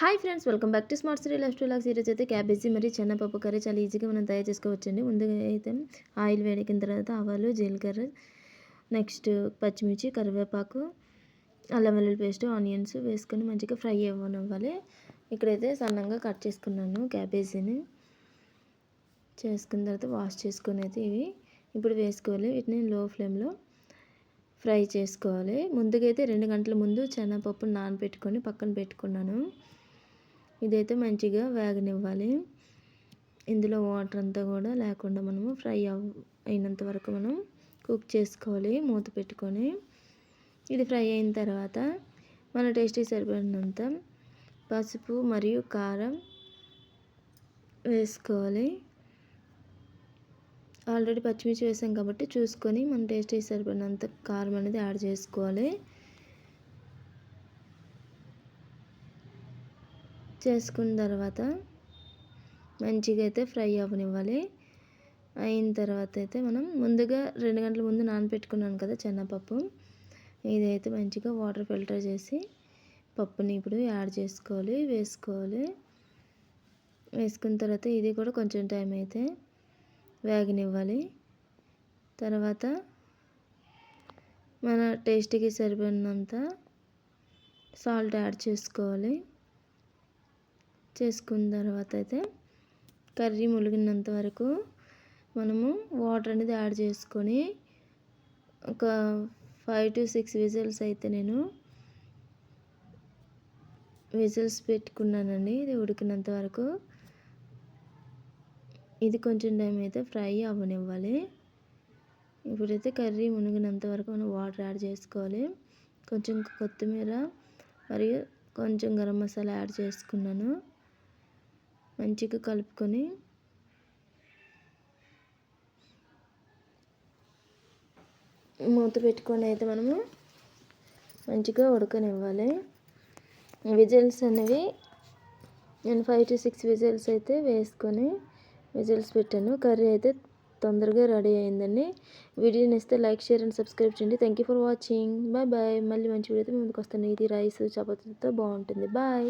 Hi friends welcome back to smart city lifestyle ఈరోజు అయితే cabbage మరియు చెన్నపప్పు కర్రీ చాలా ఈజీగా మనం తయారు చేసుకోవచ్చండి. ముందుగా అయితే ఆయిల్ వేడికిన తర్వాత ఆవాలు జీలకర్ర నెక్స్ట్ పచ్చిమిర్చి కరివేపాకు అల్లం వెల్లుల్లి పేస్ట్ ఆనియన్స్ వేసుకొని మంచిగా ఫ్రై అవ్వనివ్వాలి. ఇక్కడైతే సన్నంగా కట్ చేసుకున్నాను క్యాబేజీని చేసుకున్న తర్వాత వాష్ చేసుకుని అయితే ఇవి ఇప్పుడు వేసుకోవాలి. వీటిని లో ఫ్లేమ్లో ఫ్రై చేసుకోవాలి. ముందుగా అయితే రెండు గంటల ముందు శనగపప్పు నానబెట్టుకొని పక్కన పెట్టుకున్నాను. ఇదైతే మంచిగా వేగనివ్వాలి. ఇందులో వాటర్ అంతా కూడా లేకుండా మనము ఫ్రై అయినంత వరకు మనం కుక్ చేసుకోవాలి మూత పెట్టుకొని. ఇది ఫ్రై అయిన తర్వాత మన టేస్టీ సరిపడినంత పసుపు మరియు కారం వేసుకోవాలి. ఆల్రెడీ పచ్చిమిర్చి వేసాం కాబట్టి చూసుకొని మన టేస్టీ సరిపడినంత కారం అనేది యాడ్ చేసుకోవాలి. చేసుకున్న తర్వాత మంచిగా అయితే ఫ్రై అవ్వనివ్వాలి అయిన తర్వాత అయితే మనం ముందుగా రెండు గంటల ముందు నానబెట్టుకున్నాను కదా చెన్నపప్పు. ఇదైతే మంచిగా వాటర్ ఫిల్టర్ చేసి పప్పుని ఇప్పుడు యాడ్ చేసుకోవాలి వేసుకోవాలి. వేసుకున్న తర్వాత ఇది కూడా కొంచెం టైం అయితే వేగనివ్వాలి. తర్వాత మన టేస్ట్కి సరిపడినంత సాల్ట్ యాడ్ చేసుకోవాలి. చేసుకున్న తర్వాత అయితే కర్రీ ములిగినంత వరకు మనము వాటర్ అనేది యాడ్ చేసుకొని ఒక ఫైవ్ టు సిక్స్ విజిల్స్ అయితే నేను విజిల్స్ పెట్టుకున్నానండి. ఇది ఉడికినంత వరకు ఇది కొంచెం టైం అయితే ఫ్రై అవ్వనివ్వాలి. ఇప్పుడైతే కర్రీ మునిగినంత వరకు మనం వాటర్ యాడ్ చేసుకోవాలి. కొంచెం కొత్తిమీర మరియు కొంచెం గరం మసాలా యాడ్ చేసుకున్నాను. మంచిగా కలుపుకొని మూత పెట్టుకొని అయితే మనము మంచిగా ఉడకనివ్వాలి. విజిల్స్ అనేవి నేను ఫైవ్ టు సిక్స్ విజిల్స్ అయితే వేసుకొని విజిల్స్ పెట్టాను. కర్రీ అయితే తొందరగా రెడీ అయిందండి. వీడియోని ఇస్తే లైక్ షేర్ అండ్ సబ్స్క్రైబ్ చేయండి. Thank you for watching bye bye మళ్ళీ మంచి వీడియోతో ముందుకు వస్తాను. ఇది రైస్ చపాతీతో బాగుంటుంది. బాయ్